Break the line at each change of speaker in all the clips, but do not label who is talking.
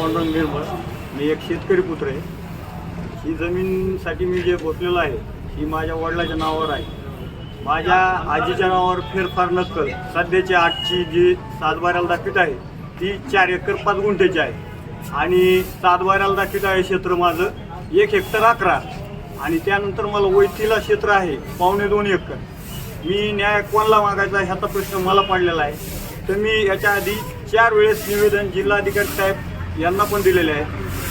पांडुरंग निर्मळ. मी एक शेतकरी पुत्र आहे. ही जमीनसाठी मी जे बसलेलो आहे ही माझ्या वडिलाच्या नावावर आहे. माझ्या आजीच्या नावावर फेरफार नक्कल. सध्याची आठची जी सातबाऱ्याला दाखवित आहे ती चार एकर पाच गुंठ्याची आहे. आणि सातबाऱ्याला दाखवित आहे क्षेत्र माझं एक हेक्टर अकरा. आणि त्यानंतर मला वैतीला क्षेत्र आहे पावणे दोन एकर. मी न्याय कोणाला मागायचा ह्याचा प्रश्न मला पडलेला आहे. तर मी याच्या आधी चार वेळेस निवेदन जिल्हाधिकारी साहेब यांना पण दिलेले आहे.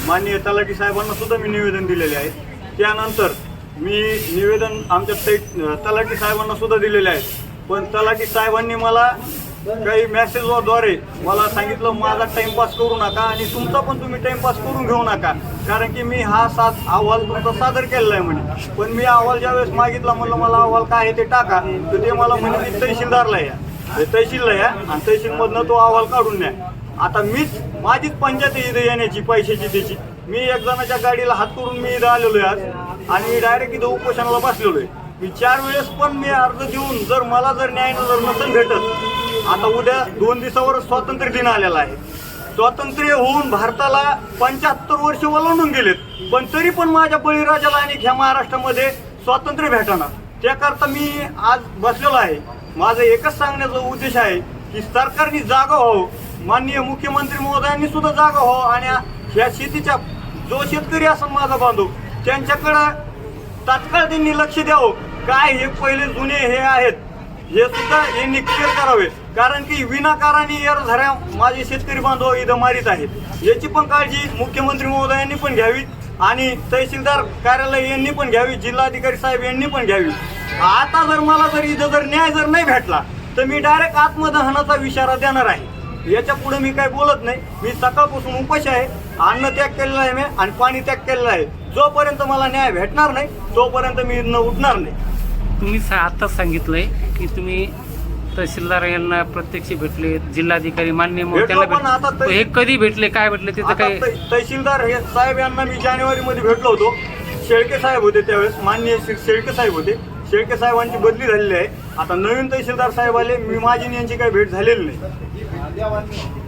माननीय तलाठी साहेबांना सुद्धा मी निवेदन दिलेले आहे. त्यानंतर मी निवेदन आमच्या तै तलाठी साहेबांना सुद्धा दिलेले आहे. पण तलाठी साहेबांनी मला काही मेसेजद्वारे मला सांगितलं माझा टाइमपास करू नका आणि तुमचा पण तुम्ही टाइमपास करून घेऊ नका. कारण की मी हा सात अहवाल तुमचा सादर केलेला आहे म्हणे. पण मी अहवाल ज्यावेळेस मागितला म्हणलं मला अहवाल काय आहे ते टाका. तर ते मला म्हणे मी तहसीलदारला या. तहसीलला या आणि तहसीलमधनं तो अहवाल काढून द्या आता मीच माझीच पंचायत इथे इथं येण्याची पैशाची त्याची. मी एक जणाच्या गाडीला हात करून मी इथं आलेलो आहे आज. आणि मी डायरेक्ट इथं उपोषणाला बसलेलो आहे. मी चार वेळेस पण मी अर्ज देऊन जर मला जर न्याय जर नसेल भेटत आता उद्या दोन दिवसावर स्वातंत्र्य दिन आलेला आहे. स्वातंत्र्य होऊन भारताला पंच्याहत्तर वर्ष वलवून गेलेत. पण तरी पण माझ्या बळीराजाला आणि ह्या महाराष्ट्रामध्ये स्वातंत्र्य भेटाना. त्याकरता मी आज बसलेलो आहे. माझं एकच सांगण्याचा उद्देश आहे की सरकारने जागा व्हावं. माननीय मुख्यमंत्री महोदयांनी सुद्धा जागा व्हावं आणि ह्या शेतीच्या जो शेतकरी असेल माझा बांधव त्यांच्याकडं तात्काळ त्यांनी लक्ष द्यावं. काय हे पहिले जुने हे आहेत हे सुद्धा यांनी क्लिअर करावे. कारण की विनाकाराने यार झऱ्या माझे शेतकरी बांधव इथं मारित आहेत. याची पण काळजी मुख्यमंत्री महोदयांनी पण घ्यावी आणि तहसीलदार कार्यालय यांनी पण घ्यावी जिल्हाधिकारी साहेब यांनी पण घ्यावी. आता जर मला जर इथं जर न्याय जर नाही भेटला तर मी डायरेक्ट आत्मदहनाचा इशारा देणार आहे. याच्यापुढे मी काही बोलत नाही. मी सकाळपासून उपाशी आहे. अन्न त्याग केलेला आहे मी आणि पाणी त्याग केलेला आहे. जोपर्यंत मला न्याय भेटणार नाही तोपर्यंत मी इथनं उठणार नाही.
तुम्ही सा- आत्ताच सांगितलंय की तुम्ही तहसीलदार यांना प्रत्यक्ष भेटले जिल्हाधिकारी मान्य
आता
हे कधी भेटले? काय भेटले?
आता
काय
तह- तहसीलदार हे साहेब यांना मी जानेवारी मध्ये भेटलो होतो. शेळके साहेब होते त्यावेळेस. माननीय श्री शेळके साहेब होते. शेळके साहेबांची बदली झालेली आहे. आता नवीन तहसीलदार साहेब आले. मी माझी यांची काही भेट झालेली नाही. 两万六